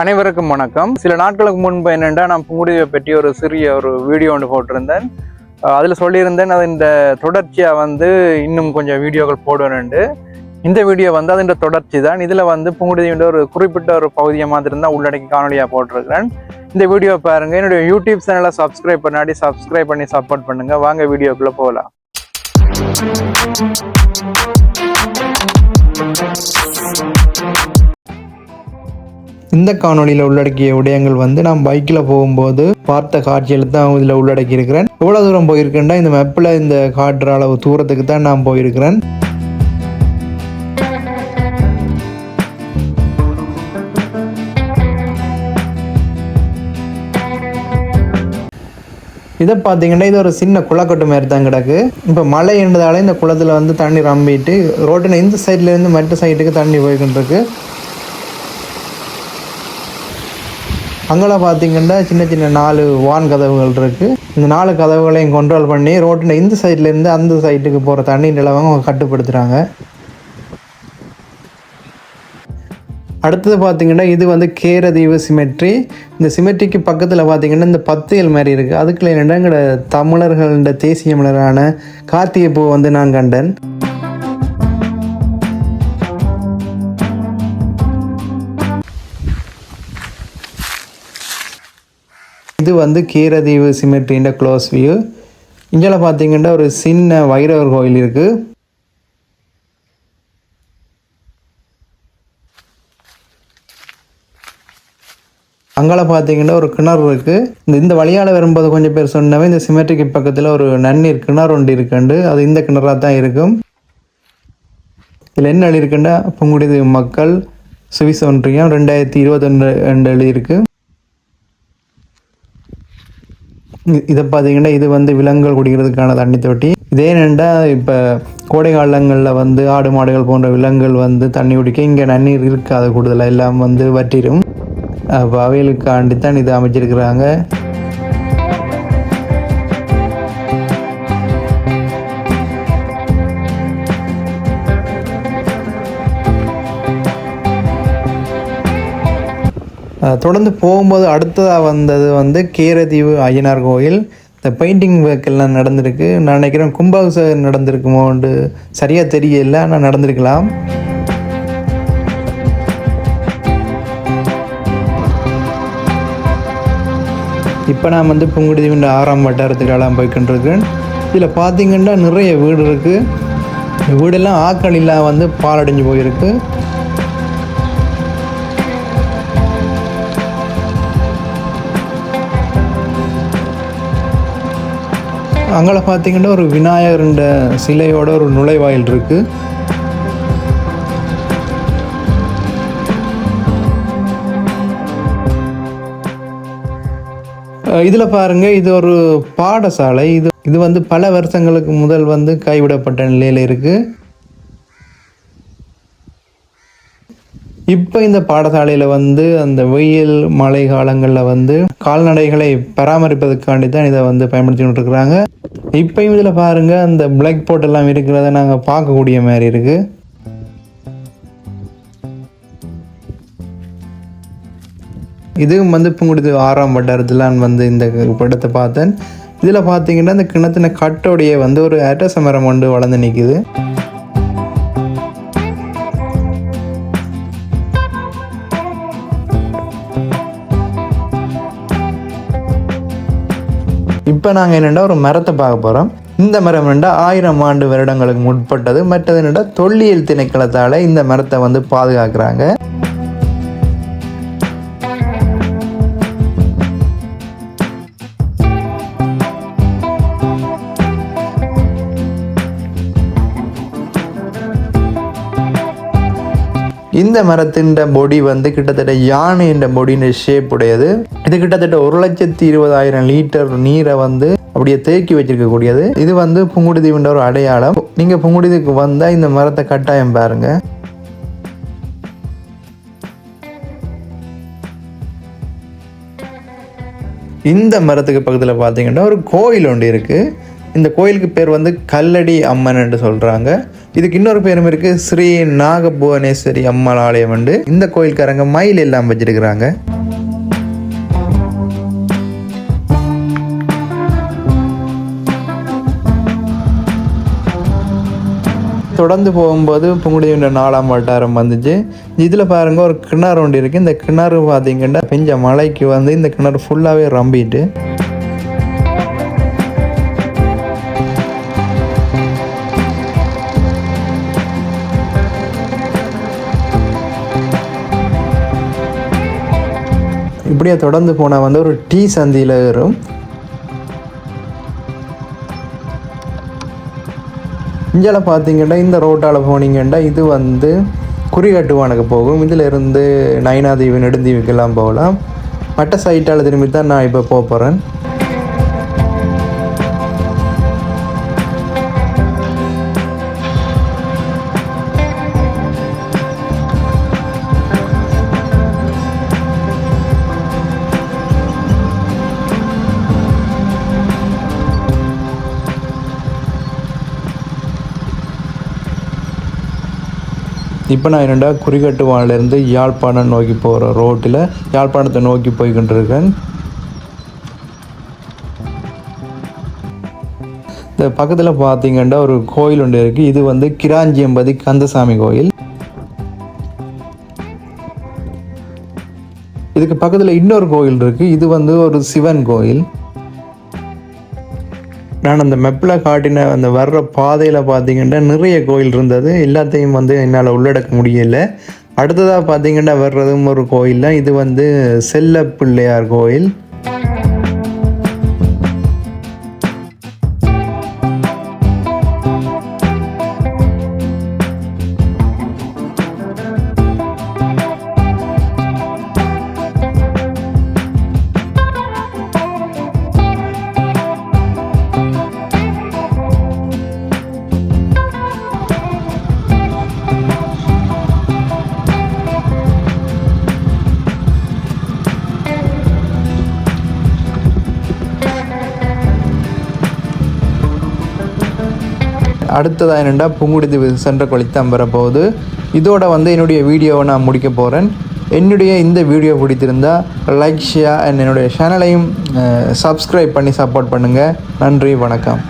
அனைவருக்கும் வணக்கம். சில நாட்களுக்கு முன்பு என்னென்னா நான் புங்குடியை பற்றி ஒரு சிறிய ஒரு வீடியோ ஒன்று போட்டிருந்தேன். அதில் சொல்லியிருந்தேன் அது இந்த தொடர்ச்சியாக வந்து இன்னும் கொஞ்சம் வீடியோக்கள் போடுவேன்ண்டு இந்த வீடியோ வந்து அதன் தொடர்ச்சி தான். இதில் வந்து புங்குடியோட ஒரு குறிப்பிட்ட ஒரு பகுதியை மாதிரி தான் உள்ளடக்கி காணொலியாக போட்டிருக்கிறேன். இந்த வீடியோ பாருங்க. என்னுடைய யூடியூப் சேனலை சப்ஸ்கிரைப் பண்ணாடி சப்ஸ்கிரைப் பண்ணி சப்போர்ட் பண்ணுங்கள் வாங்க வீடியோக்குள்ளே போகலாம். இந்த காணொலியில் உள்ளடக்கிய விடயங்கள் வந்து நான் பைக்கில் போகும்போது பார்த்த காட்சியில் தான் இதில் உள்ளடக்கி இருக்கிறேன் எவ்வளோ தூரம் போயிருக்கேன்டா? இந்த மேப்பில் இந்த காட்டுற அளவு தூரத்துக்கு தான் நான் போயிருக்கிறேன். இதை பார்த்தீங்கன்னா இது ஒரு சின்ன குளக்கட்டு மாதிரி தான் கிடக்கு. இப்போ மழை என்றதால இந்த குளத்தில் வந்து தண்ணி ரம்பிட்டு ரோட்டில் இந்த சைட்லேருந்து மற்ற சைட்டுக்கு தண்ணி போய்கிட்டு இருக்கு. அங்கெல்லாம் பார்த்தீங்கன்னா சின்ன சின்ன நாலு வான் கதவுகள் இருக்குது இந்த நாலு கதவுகளையும் கண்ட்ரோல் பண்ணி ரோட்டில் இந்த சைட்லேருந்து அந்த சைட்டுக்கு போகிற தண்ணி நிலவங்க அவங்க கட்டுப்படுத்துகிறாங்க அடுத்தது பார்த்தீங்கன்னா இது வந்து கேரதீவு சிமெட்ரி இந்த சிமெட்ரிக்கு பக்கத்தில் பார்த்தீங்கன்னா இந்த பத்தியல் மாதிரி இருக்குது அதுக்குள்ள என்னென்னா எங்களோட தமிழர்களோட தேசிய மலரான கார்த்திகை பூ வந்து நான் கண்டேன். இது வந்து கீரதீவு சிமெட்ரின்ற க்ளோஸ் வியூ இங்கே பார்த்தீங்கன்னா ஒரு சின்ன வைரவர் கோயில் இருக்குது அங்கால பார்த்தீங்கன்னா ஒரு கிணறு இருக்குது இந்த இந்த வழியால் வரும்போது கொஞ்சம் பேர் சொன்னவே இந்த சிமெட்ரிக்கு பக்கத்தில் ஒரு நன்னீர் கிணறு ஒன்று இருக்குண்டு. அது இந்த கிணறாக தான் இருக்கும். இதில் என்ன எழுதியிருக்குன்னா புங்குடி மக்கள் சுவிஸ் ஒன்றியம் ரெண்டாயிரத்தி இருபத்தொன்று ரெண்டு எழுதியிருக்கு. இதை பார்த்தீங்கன்னா இது வந்து விலங்குகள் குடிக்கிறதுக்கான தண்ணி தொட்டி. இதே என்னென்னா இப்போ கோடை காலங்களில் வந்து ஆடு மாடுகள் போன்ற விலங்குகள் வந்து தண்ணி குடிக்க இங்கே நன்னீர் இருக்காது கூடுதலாக எல்லாம் வந்து வற்றிடும். அப்போ அவைகளுக்காண்டி தான் இது அமைச்சிருக்கிறாங்க. தொடர்ந்து போகும்போது அடுத்ததாக வந்தது வந்து கீரதீவு ஐயனார் கோயில். இந்த பெயிண்டிங் ஒர்க்கெல்லாம் நடந்திருக்கு. நான் நினைக்கிறேன் கும்பாபிஷேகம் நடந்திருக்குமோண்டு சரியாக தெரியல ஆனால் நடந்திருக்கலாம். இப்போ நான் வந்து புங்குடிதீவின் ஆறாம் வட்டாரத்துக்கெல்லாம் போய்கொண்டிருக்கேன் இதில் பார்த்தீங்கன்னா நிறைய வீடு இருக்குது வீடெல்லாம் ஆக்கள் இல்லாமல் வந்து பாலடைஞ்சு போயிருக்கு. அங்கே பார்த்தீங்கன்னா ஒரு விநாயகருண்ட சிலையோட ஒரு நுழைவாயில் இருக்கு. இதில் பாருங்க இது ஒரு பாடசாலை. இது இது வந்து பல வருஷங்களுக்கு முதல் வந்து கைவிடப்பட்ட நிலையில் இருக்குது இப்போ இந்த பாடசாலையில் வந்து அந்த வெயில் மழை காலங்களில் வந்து கால்நடைகளை பராமரிப்பதற்காண்டி தான் இதை வந்து பயன்படுத்திக்கிட்டு இருக்கிறாங்க இப்பயும் இதில் பாருங்க அந்த பிளாக் போர்ட் எல்லாம் இருக்கிறத நாங்கள் பார்க்கக்கூடிய மாதிரி இருக்குது இதுவும் வந்து புங்குடுது ஆறாம் வட்டாரத்தில் வந்து இந்த படத்தை பார்த்தேன். இதில் பார்த்தீங்கன்னா இந்த கிணத்தின கட்டோடைய வந்து ஒரு அட்டசமரம் ஒன்று வளர்ந்து நிற்கிது இப்போ நாங்கள் என்னென்னா ஒரு மரத்தை பார்க்க போகிறோம் இந்த மரம் என்னடா ஆயிரம் ஆண்டு வருடங்களுக்கு முற்பட்டது. மற்றது என்னடா தொல்லியல் திணைக்களத்தால் இந்த மரத்தை வந்து பாதுகாக்கிறாங்க. இந்த மரத்தின் பொடி வந்து கிட்டத்தட்ட யானையின் பொடியின் ஷேப் உடையது. இது கிட்டத்தட்ட ஒரு லட்சத்தி இருபதாயிரம் லிட்டர் நீரை வந்து அப்படியே தேக்கி வச்சிருக்கக்கூடியது. இது வந்து புங்குடுதீவுன்ற ஒரு அடையாளம். நீங்க புங்குடுதீவுக்கு வந்தா இந்த மரத்தை கட்டாயம் பாருங்க. இந்த மரத்துக்கு பக்கத்தில் பார்த்தீங்கன்னா ஒரு கோயில் ஒன்று இருக்குது இந்த கோயிலுக்கு பேர் வந்து கல்லடி அம்மன் என்று சொல்கிறாங்க இதுக்கு இன்னொரு பேரும் இருக்குது ஸ்ரீ நாகபுவனேஸ்வரி அம்மாள் ஆலயம் உண்டு இந்த கோயில்காரங்க மயில் எல்லாம் வச்சிருக்கிறாங்க. தொடர்ந்து போகும்போது புங்குடியுண்ட நாலாம் வட்டாரம் வந்துச்சு. இதில் பாருங்க ஒரு கிணறு ஒன்று இருக்குது இந்த கிணறு பார்த்தீங்கன்னா பெஞ்ச மழைக்கு வந்து இந்த கிணறு ஃபுல்லாகவே ரம்பிட்டு. இப்படியே தொடர்ந்து போனால் வந்து ஒரு டீ சந்தியில் வரும் இந்தியாவில் பார்த்தீங்கன்னா இந்த ரோட்டால் போனீங்கன்னா இது வந்து குறிகட்டுவானுக்கு போகும். இதில் இருந்து நயனாதீவு நெடுந்தீவுக்கெல்லாம் போகலாம். மற்ற சைட்டால் திரும்பி தான் நான் இப்போ போக போகிறேன் இப்போ நான் என்னடா குறிகட்டுவானிலேருந்து யாழ்ப்பாணம் நோக்கி போகிற ரோட்டில் யாழ்ப்பாணத்தை நோக்கி போய்கிட்டு இருக்கேன் இந்த பக்கத்தில் பார்த்தீங்கன்னா ஒரு கோயில் ஒன்று இருக்குது இது வந்து கிராஞ்சியம்பதி கந்தசாமி கோயில். இதுக்கு பக்கத்தில் இன்னொரு கோயில் இருக்குது இது வந்து ஒரு சிவன் கோயில். நான் அந்த மெப்பில் காட்டின அந்த வர்ற பாதையில் பார்த்தீங்கன்னா நிறைய கோயில் இருந்தது. எல்லாத்தையும் வந்து என்னால் உள்ளடக்க முடியலை. அடுத்ததாக பார்த்தீங்கன்னா வர்றதும் ஒரு கோயில் தான் இது வந்து செல்ல பிள்ளையார் கோயில். அடுத்ததாக என்னென்னா புங்குடுதி சென்ற கொளித்தான் வரப்போகுது. இதோட வந்து என்னுடைய வீடியோவை நான் முடிக்க போகிறேன் என்னுடைய இந்த வீடியோ பிடித்திருந்தால் லைக் ஷேர் அண்ட் என்னுடைய சேனலையும் சப்ஸ்கிரைப் பண்ணி சப்போர்ட் பண்ணுங்கள் நன்றி வணக்கம்.